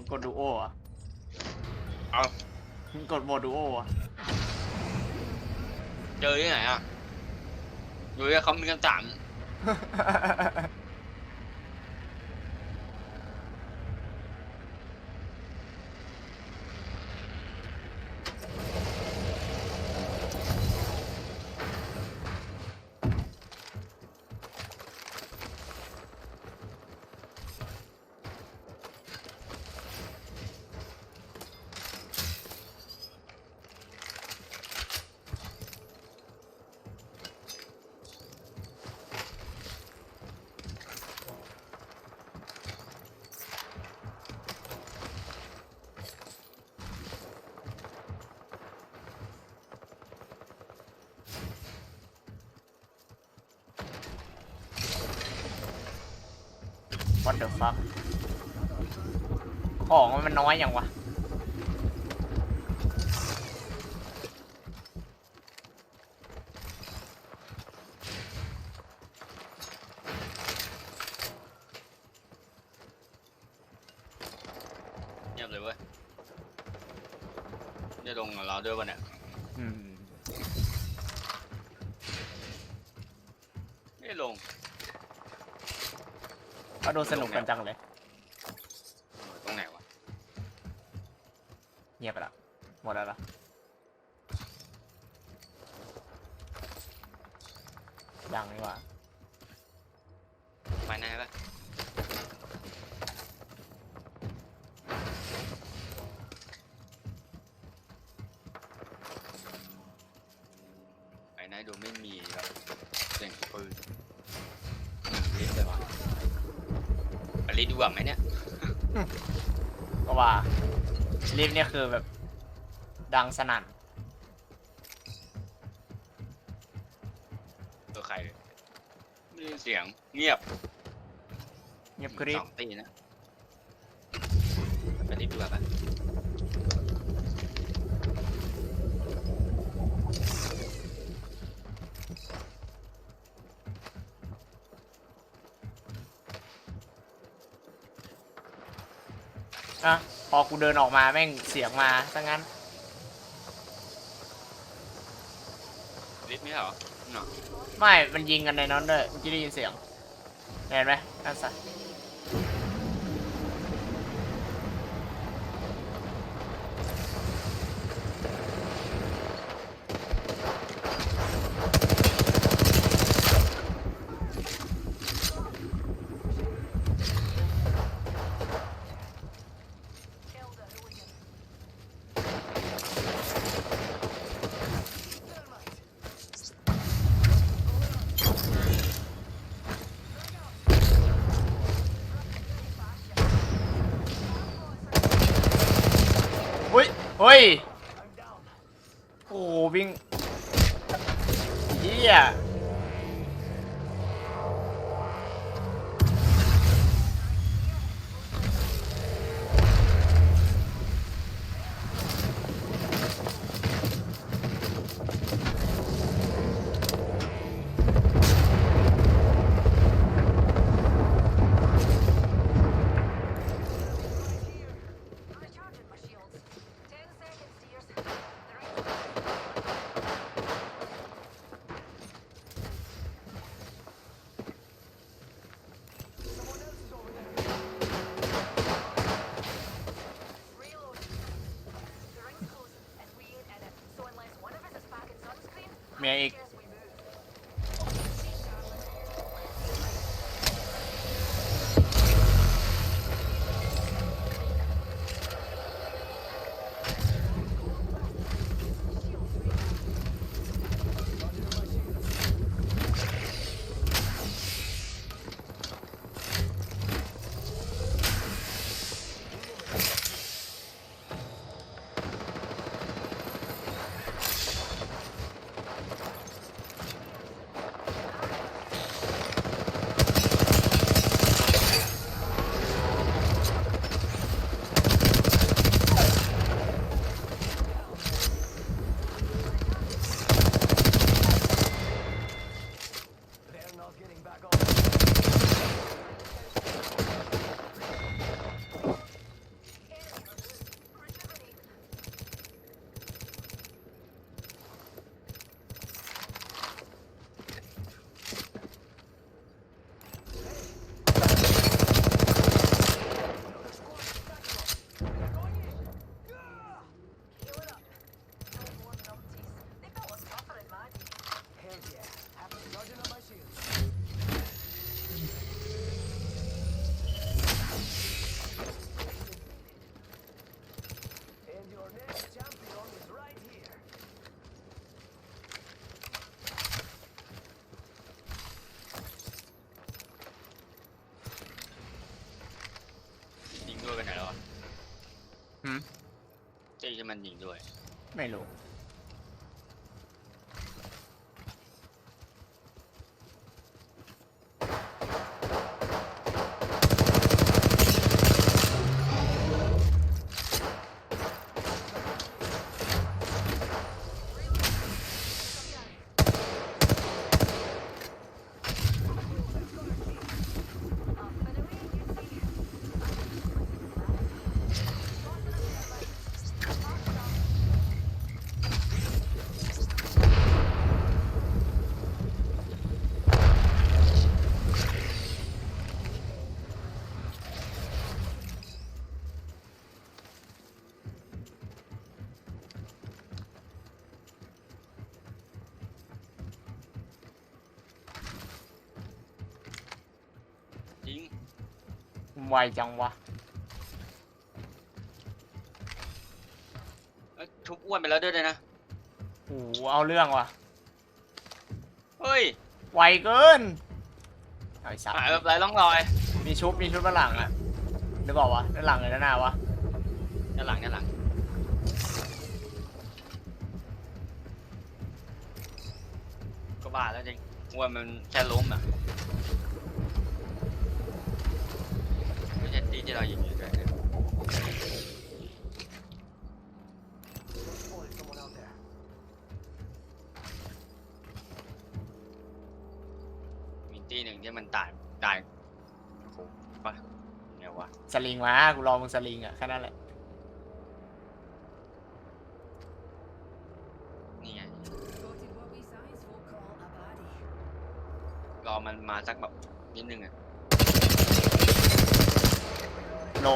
มึงกดดูโออะเอามึงกดโหมดดูโออะเจอที่ไหนอะอยู่ที่เขามีกันสาม what the fuck ของมันน้อยอย่างวะ เงียบเลยเว้ยจะลงกับเราด้วยวะเนี่ย อืม ไม่ลง ก็ดูสนุกกันจังเลยตรงไหนวะเงียบไปละหมดแล้วละยังนี่หว่าไปไหนปะไปไหนดูไม่มีแบบเสียงปืนหนึ่งลิตรเลยวะไป รีดดีกว่าไหมเนี่ยก็ว่าลิฟต์เนี่ยคือแบบ ดังสนั่นตัวใครไม่ได้ยินเสียงเงียบเงียบกริบสองตีนะไปรีบดีกว่าปะ อะพอกูเดินออกมาแม่งเสียงมาซะงั้นรีบไม่เหรอเนาะไม่ มันยิงกันในนั้นด้วยเมื่อกี้ได้ยินเสียง เห็นไหมนั่นสะอุ้ยเฮ้ย โอ้วิ่งเฮีย เมียอีก เหืมตีที่มันยิงด้วย ไม่รู้จริ ไวจังวะเอ้ยทุบอ้วนไปแล้วด้วยนะ โอ้โหเอาเรื่องว่ะเฮ้ย ไวเกินเอาไอ้สัตว์หายแบบไรร่องรอยมีชุบมีชุบด้านหลังอะหรือเปล่าวะด้านหลังหรือด้านหน้าวะด้านหลังด้านหลัง ก็บ้าแล้วจริงอ้วนมันแค่ล้มอะ ไม่ใช่ตีที่เรายิงอยู่ด้วยนะมีตีหนึ่งที่มันตายตายโอ้โหปะไงวะสลิงมากูรอมึงสลิงอะแค่นั้นแหละ นี่ไง Spotted what we science folk call a body. รอมันมาสักแบบนิดนึงอะ โน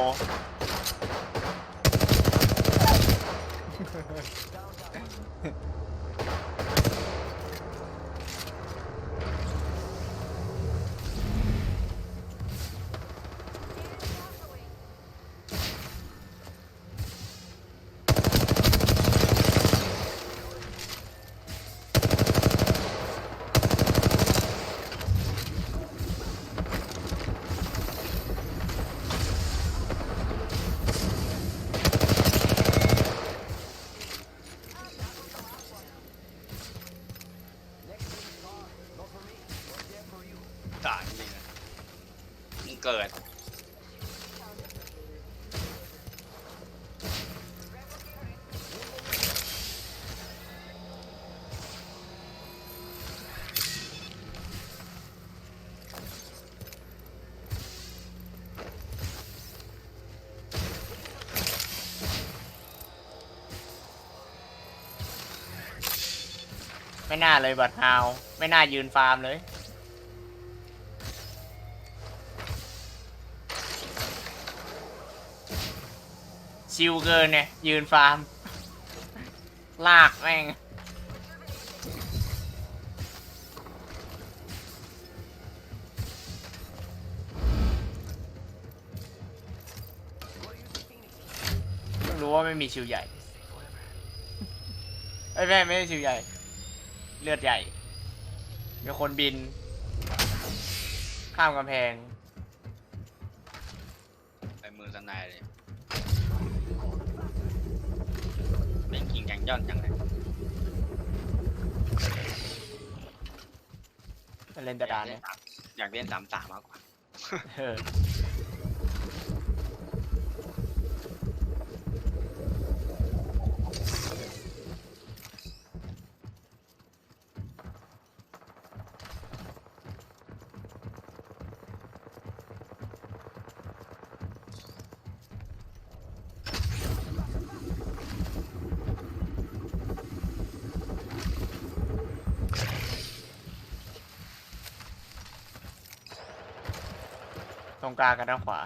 ไม่น่าเลยบัตรฮาวไม่น่ายืนฟาร์มเลยชิวเกินเนี่ย ยืนฟาร์ม ลากแม่ง รู้ว่าไม่มีชิวใหญ่เอ้ยไม่ไม่ใช่ชิวใหญ่ เลือดใหญ่ มีคนบิน ข้ามกำแพง ไปมือสนายเลยเป็นคิงแกงย่อนจังเลยเล่นแต่ดานเนี่ยอยากเล่นสามสามมากกว่า เออ ตรงกลางกับด้านขวา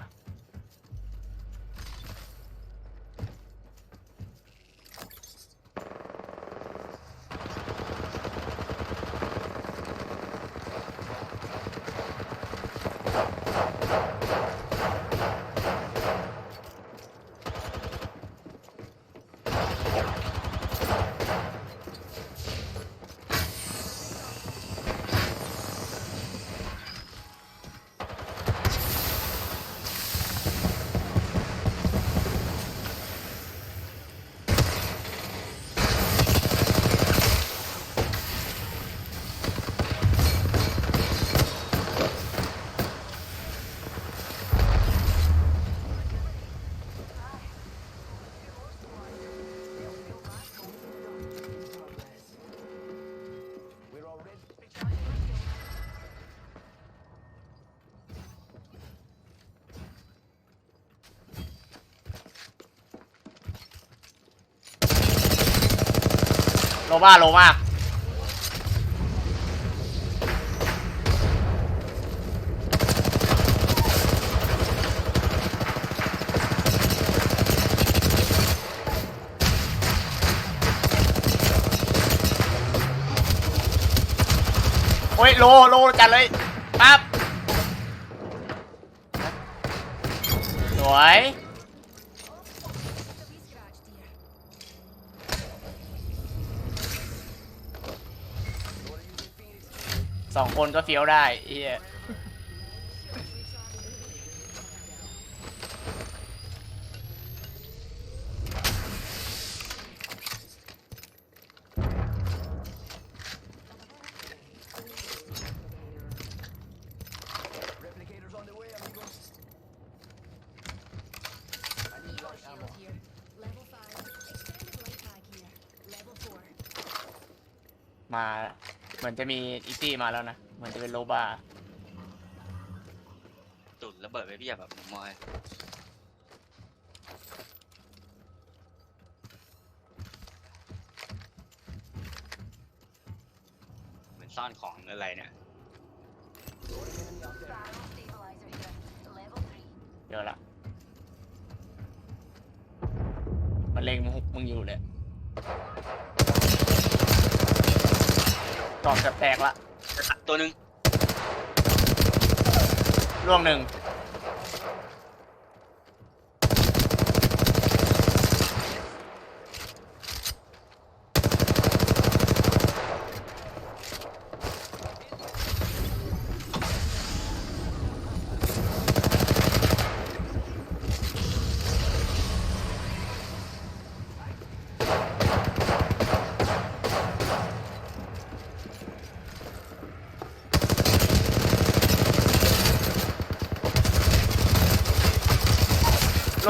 บ้าโลมากโอ้ยโลโลจัดเลยปั๊บสวย สองคนก็เฟี้ยวได้เฮียมา เหมือนจะมีอีกตี้มาแล้วนะ เหมือนจะเป็นโลบ้าตุ่นระเบิดไปเพียบแบบมอยเหมือนซ่อนของอะไรเนี่ย Barrel stabilizer here. Level 3. เดี๋ยวละมันเล็งมึงมึงอยู่เลย กรอบจะแตกละตัวหนึ่งร่วงหนึ่ง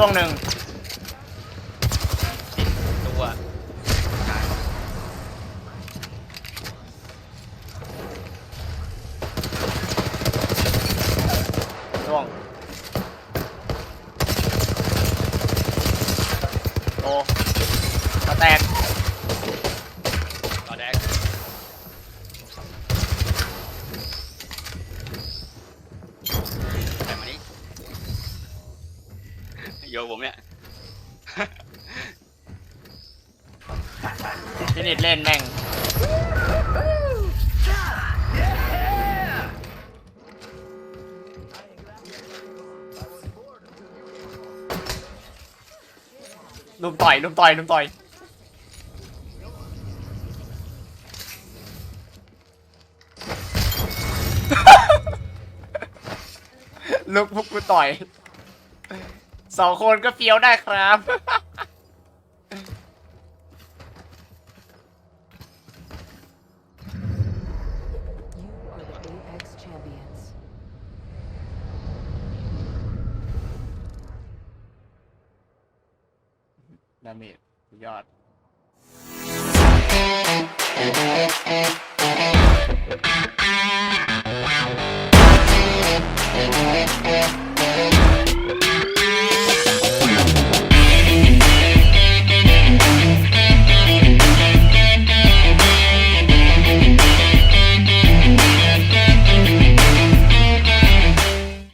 ร่วงหนึ่งตัวร่วงโอ้มาแตก ลุมต่อยลุมต่อยลุมต่อยลุกพวกกูต่อยสองคนก็เฟี้ยวได้ครับ You are the Apex Champions. ดาเมจยอด Thank